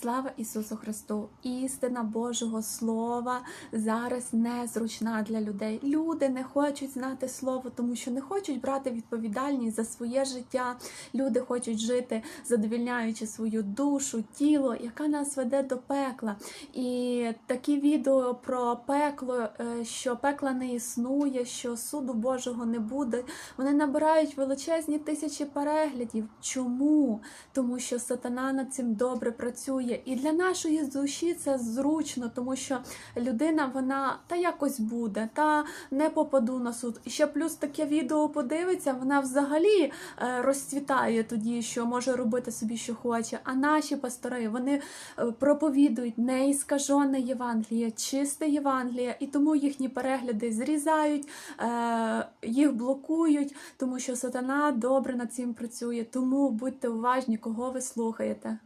Слава Ісусу Христу! Істина Божого Слова зараз незручна для людей. Люди не хочуть знати Слово, тому що не хочуть брати відповідальність за своє життя. Люди хочуть жити, задовільняючи свою душу, тіло, яка нас веде до пекла. І такі відео про пекло, е, що пекла не існує, що суду Божого не буде, вони набирають величезні тисячі переглядів. Чому? Тому що сатана над цим добре працює. І для нашої душі це зручно, тому що людина, вона та якось буде, та не попаду на суд. І ще плюс таке відео подивиться, вона взагалі е, розцвітає тоді, що може робити собі, що хоче. А наші пастори вони е, проповідують неіскажене Євангеліє, чисте Євангеліє, і тому їхні перегляди зрізають, е, їх блокують, тому що сатана добре над цим працює. Тому будьте уважні, кого ви слухаєте.